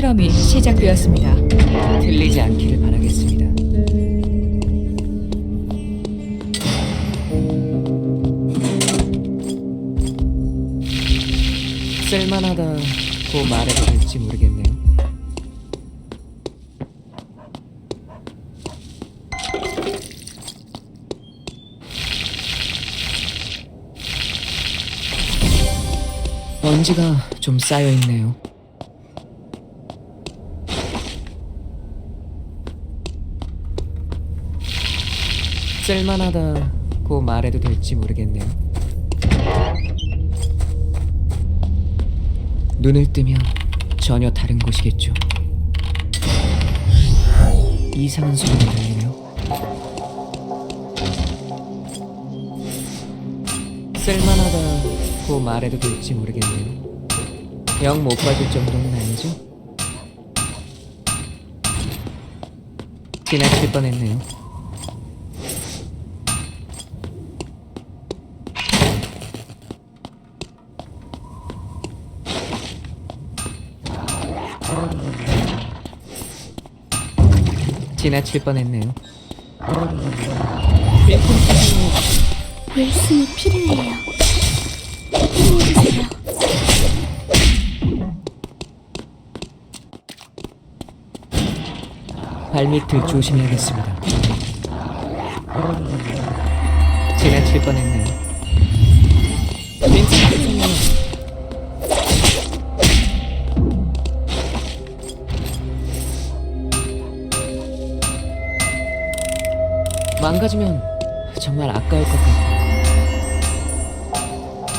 실험이 시작되었습니다. 틀리지 않기를 바라겠습니다. 쓸만하다고 말해도 될지 모르겠네요. 먼지가 좀 쌓여 있네요. 쓸만하다고 말해도 될지 모르겠네요. 눈을 뜨면 전혀 다른 곳이겠죠. 이상한 소리가 들리네요. 쓸만하다고 말해도 될지 모르겠네요. 영못 빠질 정도는 아니죠? 지나칠 뻔했네요. 지나칠 뻔했네요. 윌슨이 필요해요. 필요해주세요. 발밑을 조심해야겠습니다. 지나칠 뻔했네요. 망가지면 정말 아까울 것 같아요.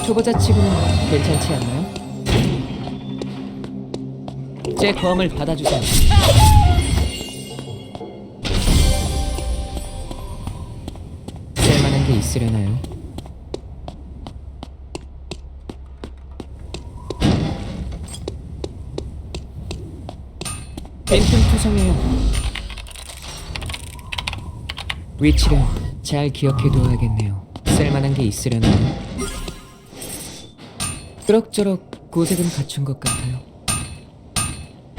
초보자 치고는 괜찮지 않나요? 제 검을 받아주세요. 쓸만한 게 있으려나요? 빈틈 투성이에요. 위치를 잘 기억해두어야겠네요. 쓸만한 게 있으려나요? 그럭저럭 고색은 갖춘 것 같아요.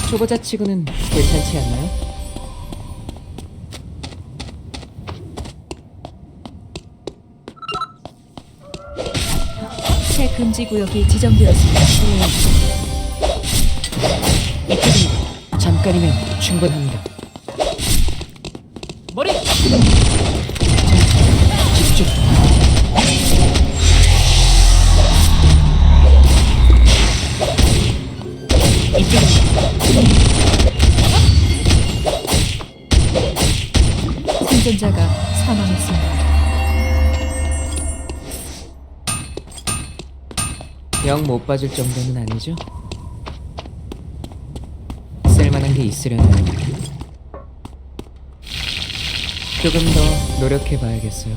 초보자 치고는 괜찮지 않나요? 새 금지 구역이 지정되었습니다. 이쪽입니다. 잠깐이면 충분합니다. 생존자가 사망했습니다. 영 못 빠질 정도는 아니죠? 쓸만한 게 있으려나요? 조금 더 노력해 봐야겠어요.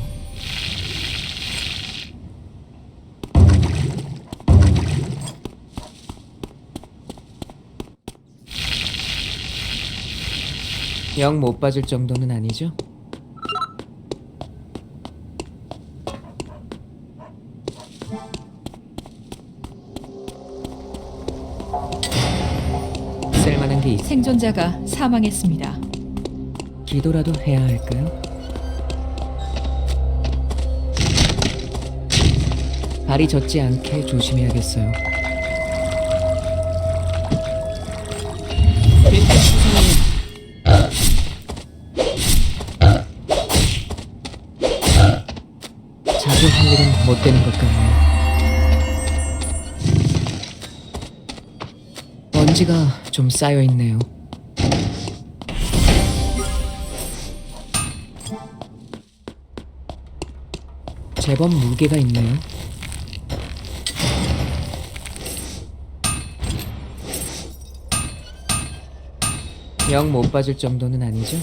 영 못 빠질 정도는 아니죠? 있... 생존자가 사망했습니다. 기도라도 해야 할까요? 발이 젖지 않게 조심해야겠어요. 되는 것 같네요. 먼지가 좀 쌓여 있네요. 제법 무게가 있네요. 영 못 빠질 정도는 아니죠?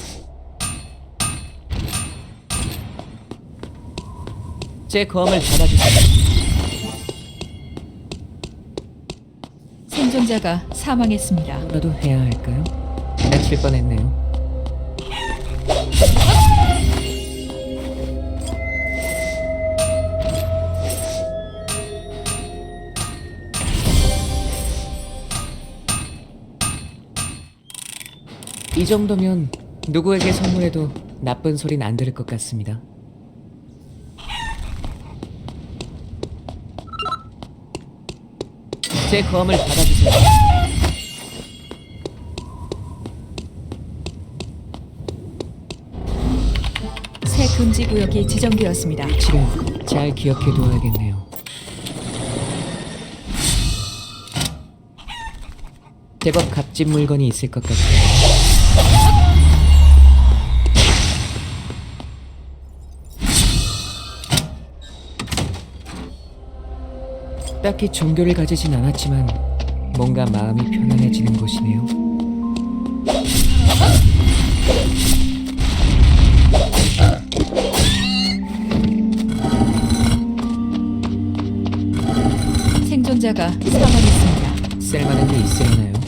제 검을 받아주세요. 생존자가 사망했습니다. 뭐라도 해야 할까요? 다칠 뻔했네요. 이 정도면 누구에게 선물해도 나쁜 소린 안 들을 것 같습니다. 제 검을 받아주세요. 새 금지 구역이 지정되었습니다. 위치를 잘 기억해 두어야겠네요. 제법 값진 물건이 있을 것 같아요. 딱히 종교를 가지진 않았지만 뭔가 마음이 편안해지는 곳이네요. 생존자가 사망했습니다. 쓸만한 게 있으려나요?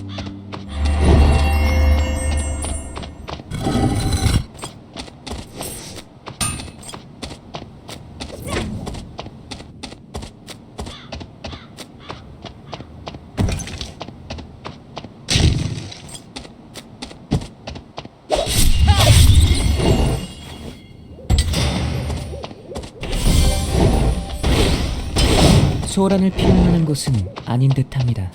소란을 만한 곳은 아닌 듯합니다.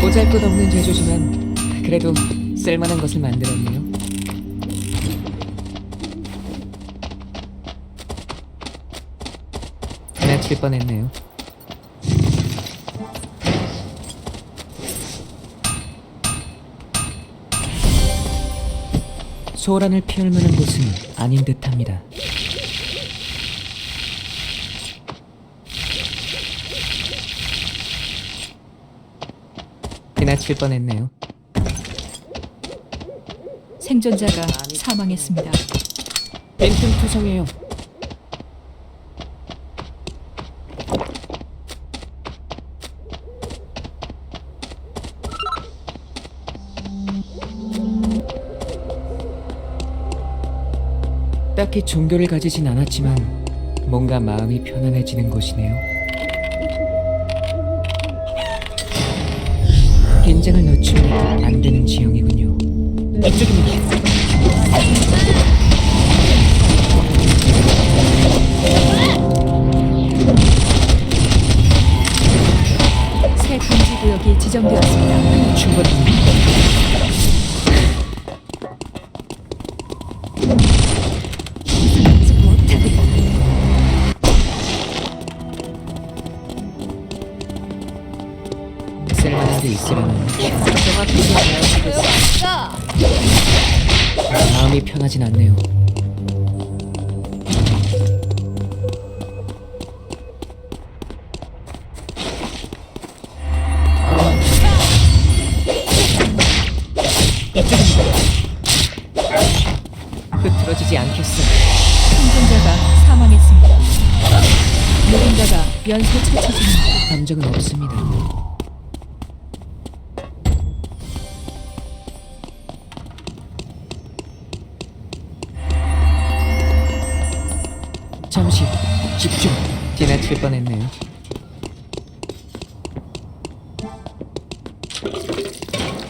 보잘것없는 제조지만 그래도 쓸만한 것을 만들었네요. 지나칠 뻔했네요. 소란을 피울 만한 곳은 아닌 듯합니다. 지나칠 뻔했네요. 생존자가 사망했습니다. 빈틈 투성이에요. 딱히 종교를 가지진 않았지만 뭔가 마음이 편안해지는 곳이네요. 긴장을 늦추면 안 되는 지형이군요. 이쪽입니다. 새 금지 구역이 지정되었습니다. 충분합니다. 생존자가 사망했습니다. 누군가가 연쇄 처치 중입니다. 감정은 없습니다. 잠시 집중. 지나칠 뻔했네요.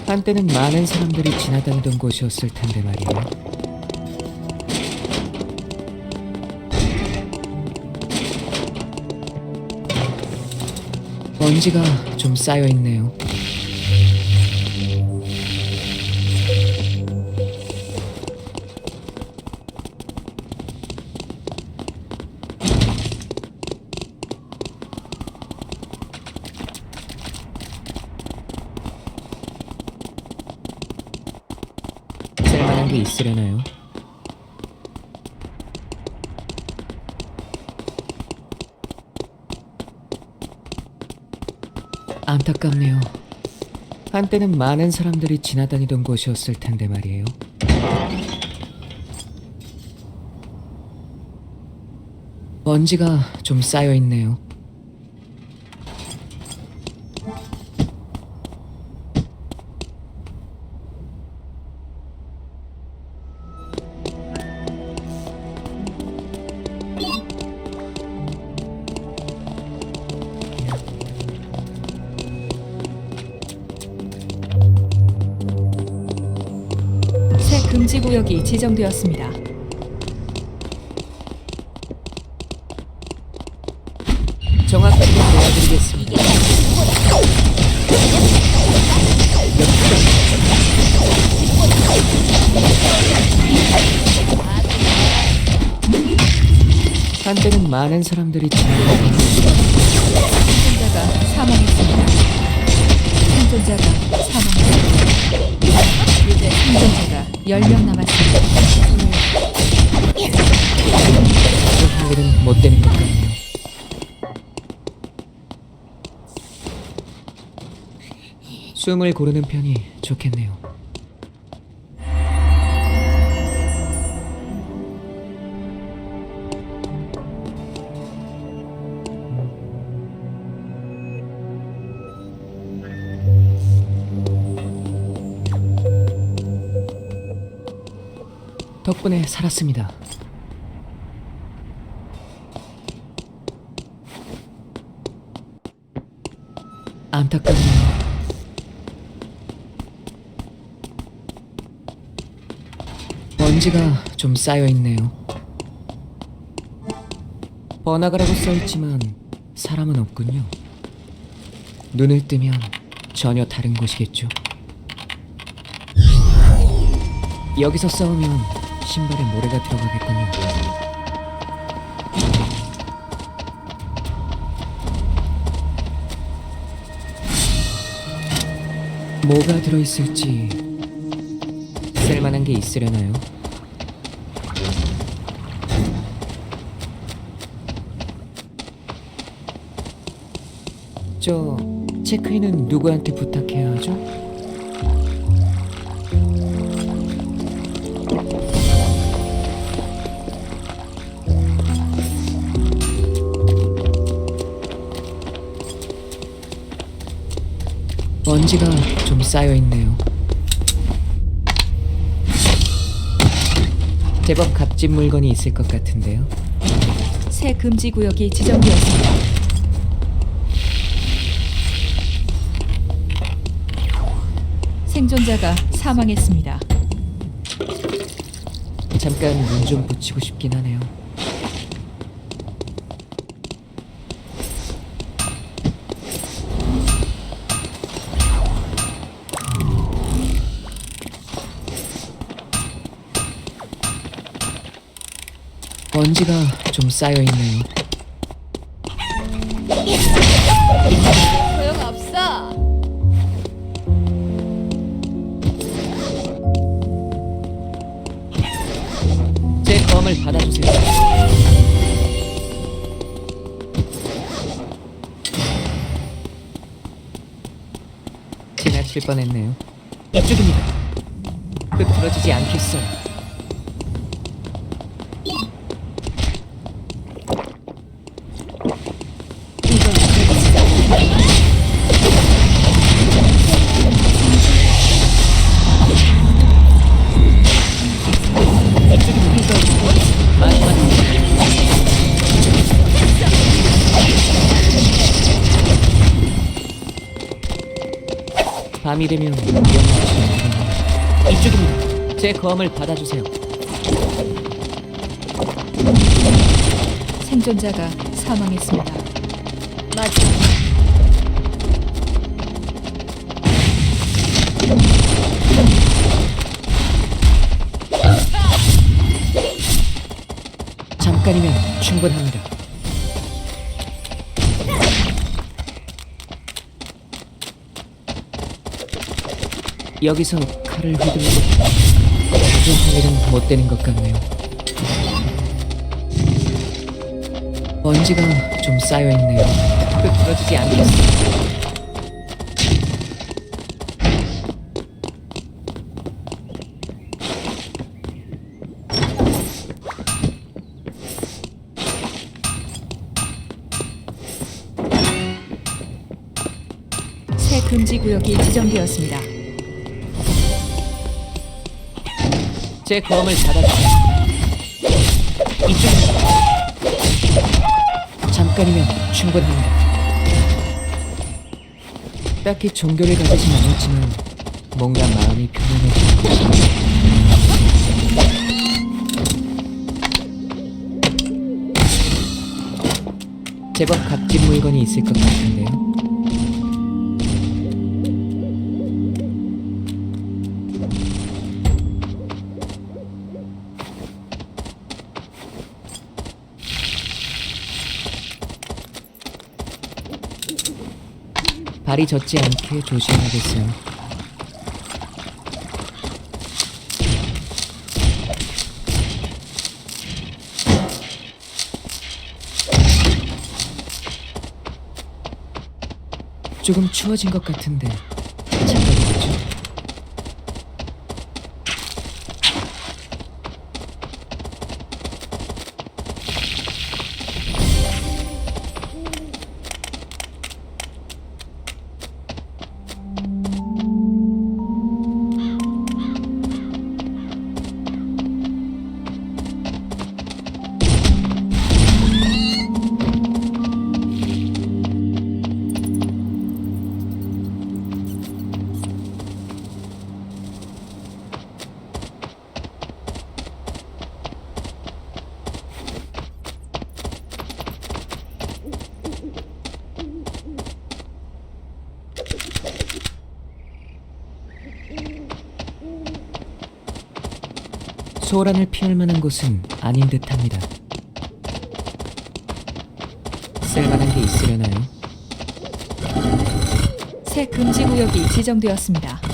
한때는 많은 사람들이 지나다니던 곳이었을 텐데 말이에요. 먼지가 좀 쌓여 있네요. 게 있으려나요? 안타깝네요. 한때는 많은 사람들이 지나다니던 곳이었을 텐데 말이에요. 먼지가 좀 쌓여 있네요. 금지 구역이 지정되었습니다. 정확하게 도와드리겠습니다. 한때는 많은 사람들이 생존자가 사망했습니다. 생존자가. 생존자가 10명 남았습니다. 할 일은 못 되는 것 같네요. 숨을 고르는 편이 좋겠네요. 덕분에 살았습니다. 안타깝네요. 먼지가 좀 쌓여 있네요. 번화가라고 써 있지만 사람은 없군요. 눈을 뜨면 전혀 다른 곳이겠죠. 여기서 싸우면 신발에 모래가 들어가겠군요. 뭐가 들어있을지 쓸만한 게 있으려나요? 저 체크인은 누구한테 부탁해야 하죠? 먼지가 좀 쌓여 있네요. 제법 값진 물건이 있을 것 같은데요. 새 금지 구역이 지정되었습니다. 생존자가 사망했습니다. 잠깐 눈 좀 붙이고 싶긴 하네요. 먼지가 좀 쌓여 있네요. 소용없어. 제 검을 받아주세요. 지나칠 뻔했네요. 이쪽입니다. 흩어지지 않겠어요. 밤이 되면 위험하지 이쪽입니다. 제 검을 받아주세요. 생존자가 사망했습니다. 맞아. 잠깐이면 충분합니다. 여기서 칼을 휘둘르고 할 일은 못 되는 것 같네요. 먼지가 좀 쌓여 있네요. 흩어지지 않겠어요. 새 금지 구역이 지정되었습니다. 제 검을 받아주세요. 이쪽입니다. 잠깐이면 충분합니다. 딱히 종교를 가지진 않았지만 뭔가 마음이 편안해지는 것입니다. 제법 값진 물건이 있을 것 같은데요. 발이 젖지 않게 조심하겠어요. 조금 추워진 것 같은데 소란을 피할 만한 곳은 아닌 듯합니다. 쓸만한 게 있으려나요? 새 금지 구역이 지정되었습니다.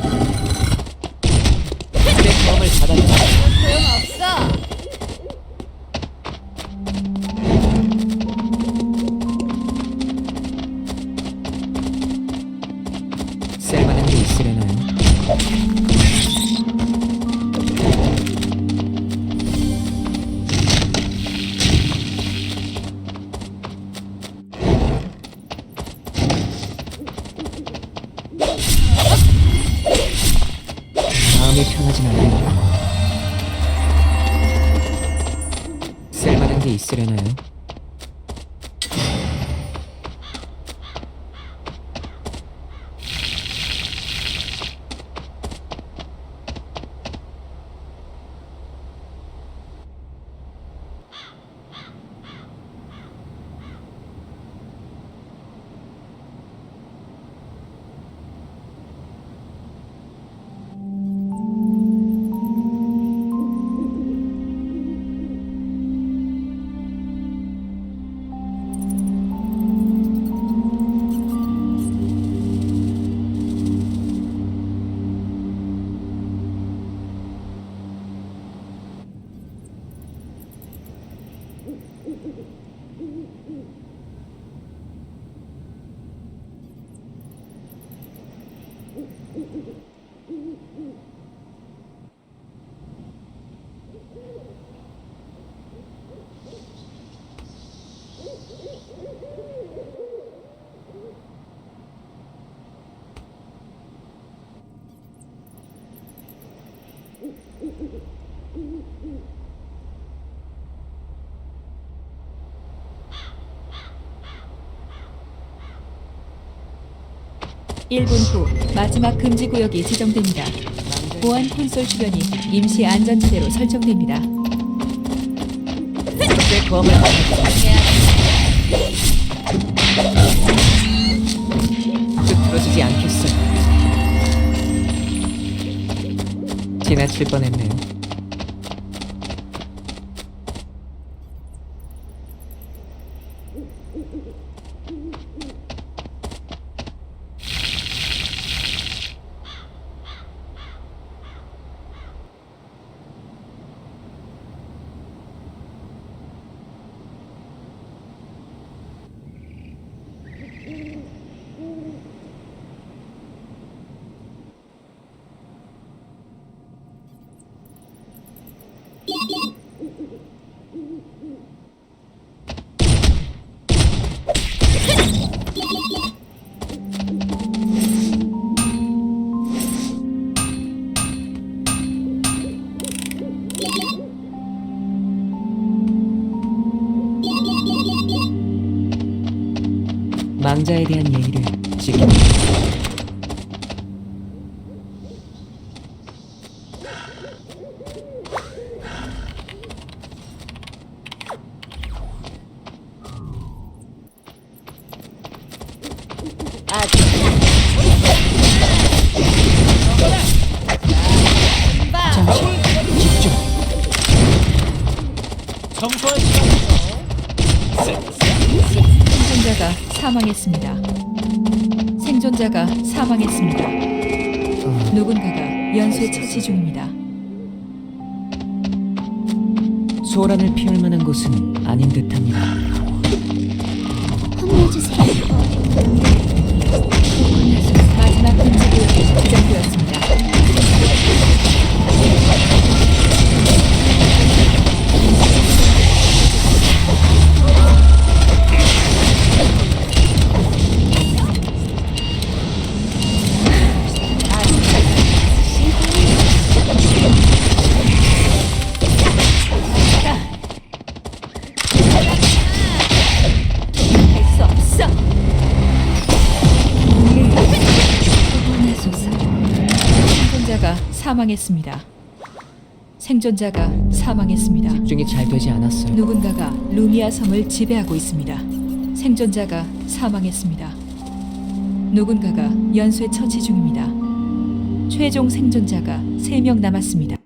Mm-hmm. 1분 후 마지막 금지 구역이 지정됩니다. 보안 콘솔 주변이 임시 안전지대로 설정됩니다. 들어지지 않겠어. 지나칠 뻔했네요. 남자에 대한 예의를 지킵니다. 잠시 집중. 정소한 사망했습니다. 생존자가 사망했습니다. 누군가가 연쇄 처치 중입니다. 소란을 피울 만한 곳은 아닌 듯합니다. 사망했습니다. 생존자가 사망했습니다. 집중이 잘 되지 않았어요. 누군가가 루미아 섬을 지배하고 있습니다. 생존자가 사망했습니다. 누군가가 연쇄 처치 중입니다. 최종 생존자가 3명 남았습니다.